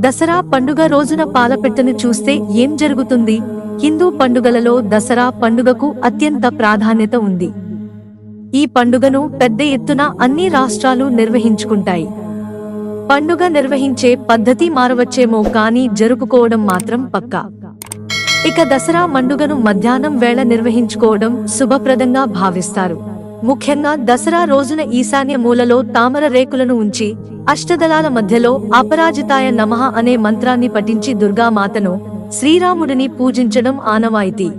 దసరా పండుగ రోజున పాలపెట్టను చూస్తే ఏం జరుగుతుంది? హిందూ పండుగలలో దసరా పండుగకు అత్యంత ప్రాధాన్యత ఉంది. ఈ పండుగను పెద్ద ఎత్తున అన్ని రాష్ట్రాలు నిర్వహించుకుంటాయి. పండుగ నిర్వహించే పద్ధతి మారవచ్చేమో కానీ జరుపుకోవడం మాత్రం పక్కా. ఇక దసరా పండుగను మధ్యాహ్నం వేళ నిర్వహించుకోవడం శుభప్రదంగా భావిస్తారు. ముఖ్యంగా దసరా రోజున ఈశాన్య మూలలో తామర రేకులను ఉంచి అష్టదళాల మధ్యలో అపరాజితాయ నమః అనే మంత్రాన్ని పఠించి దుర్గామాతను శ్రీరాముడిని పూజించడం ఆనవాయితీ.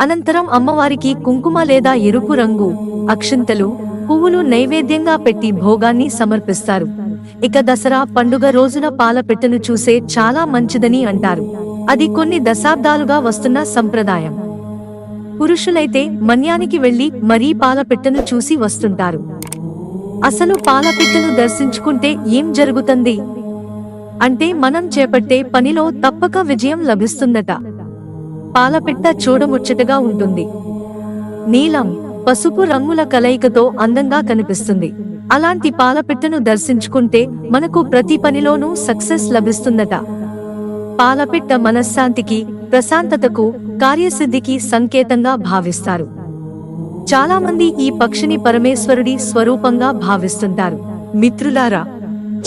అనంతరం అమ్మవారికి కుంకుమ లేదా ఎరుపు రంగు అక్షింతలు పువ్వులు నైవేద్యంగా పెట్టి భోగాన్ని సమర్పిస్తారు. ఇక దసరా పండుగ రోజున పాలపెట్టను చూసే చాలా మంచిదని అంటారు. అది కొన్ని దశాబ్దాలుగా వస్తున్న సంప్రదాయం. పురుషులైతే మన్యానికి వెళ్ళి మరీ పాలపిట్టను చూసి వస్తుంటారు. అసలు పాలపిట్టను దర్శించుకుంటే ఏం జరుగుతుంది? అంటే మనం చేపట్టే పనిలో తప్పక విజయం లభిస్తుందట. పాలపిట్ట చూడముచ్చటగా ఉంటుంది. నీలం పసుపు రంగుల కలయికతో అందంగా కనిపిస్తుంది. అలాంటి పాలపిట్టను దర్శించుకుంటే మనకు ప్రతి పనిలోనూ సక్సెస్ లభిస్తుందట. పాలపిట్ట మనశ్శాంతికి ప్రశాంతతకు కార్యసిద్ధికి సంకేతంగా భావిస్తారు. చాలామంది ఈ పక్షిని పరమేశ్వరుడి స్వరూపంగా భావిస్తుంటారు. మిత్రులారా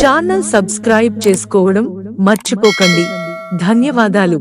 ఛానల్ సబ్స్క్రైబ్ చేసుకోవడం మర్చిపోకండి. ధన్యవాదాలు.